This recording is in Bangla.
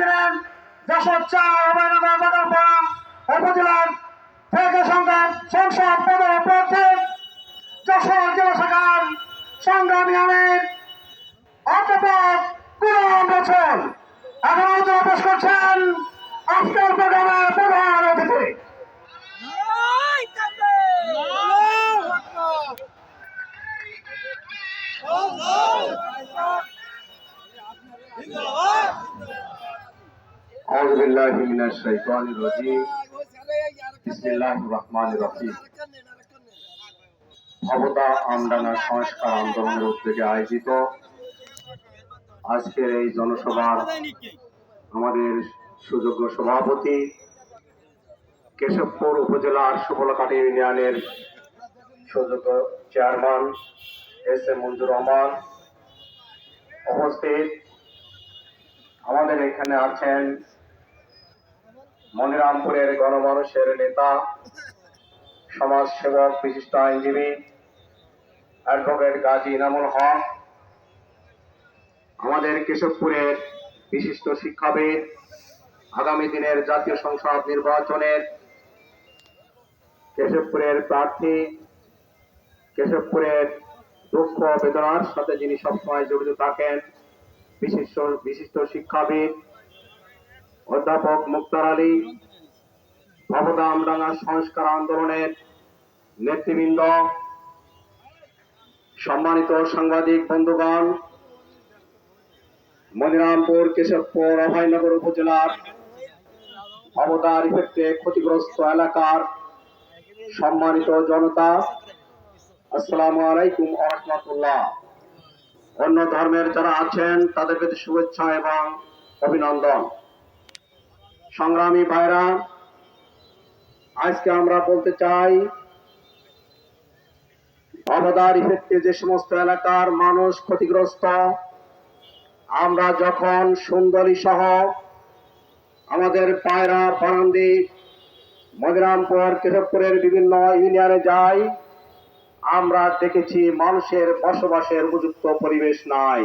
দিলেন যশোর চার উপজেলার থেকে সংগ্রাম, সংসদ পদের প্রার্থী যশোর জেলা শাখার সংগ্রামী আমির। অধ্যাপক কুরম বছর এখন আলোচনা পেশ করছেন আজকের প্রোগ্রামের প্রধান অতিথি। أعوذ بالله من الشيطان الرجيم بسم الله الرحمن الرحيم ভবতা আমডাঙ্গা সংস্কার আন্দোলনের উদ্যোগে আয়োজিত আজকের এই জনসভার আমাদের সুযোগ্য সভাপতি কেশবপুর উপজেলার সুফলকাটি ইউনিয়নের সুযোগ্য chairman S M Manjur Rahman উপস্থিত আমাদের এখানে আছেন মনিরামপুরের গণমানুষের নেতা সমাজ সেবক বিশিষ্ট আইনজীবী, অ্যাডভোকেট গাজী ইনামুল হক, আমাদের কেশবপুরের বিশিষ্ট শিক্ষাবিদ, আগামী দিনের জাতীয় সংসদ নির্বাচনের কেশবপুরের প্রার্থী, কেশবপুরের দুঃখ বেদনার সাথে যিনি সবসময় জড়িত থাকেন বিশিষ্ট বিশিষ্ট শিক্ষাবিদ, অধ্যাপক মুক্তার আলী ভবদা আমডাঙ্গা সংস্কার আন্দোলনের নেতৃবৃন্দ, সম্মানিত সাংবাদিক বন্ধুগণ, মনিরামপুর কেশবপুর অভয়নগর উপজেলার ভবদার ইফেক্টে ক্ষতিগ্রস্ত এলাকার সম্মানিত জনতা, আসসালামু আলাইকুম আহমতুল্লাহ অন্য ধর্মের যারা আছেন, তাদের প্রতি শুভেচ্ছা এবং অভিনন্দন। সংগ্রামী ভাইরা, আজকে আমরা বলতে চাই, অবদার ইফেক্টে যে সমস্ত এলাকার মানুষ ক্ষতিগ্রস্ত, আমরা যখন সুন্দরী সহ আমাদের পায়রা পারান্দি মদিরামপুর কেশবপুরের বিভিন্ন ইউনিয়নে যাই আমরা দেখেছি মানুষের বসবাসের উপযুক্ত পরিবেশ নাই।